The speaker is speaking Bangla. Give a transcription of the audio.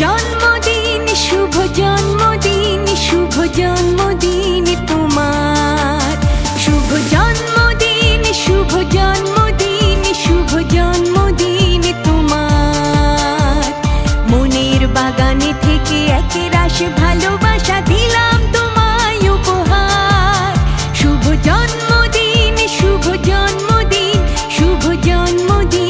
জন্মদিন, শুভ জন্মদিন শুভ জন্মদিন তোমার। শুভ জন্মদিন শুভ জন্মদিন শুভ জন্মদিন তোমার। মনের বাগানে থেকে একে রাশ ভালোবাসা দিলাম তোমায় উপহার। শুভ জন্মদিন শুভ জন্মদিন শুভ জন্মদিন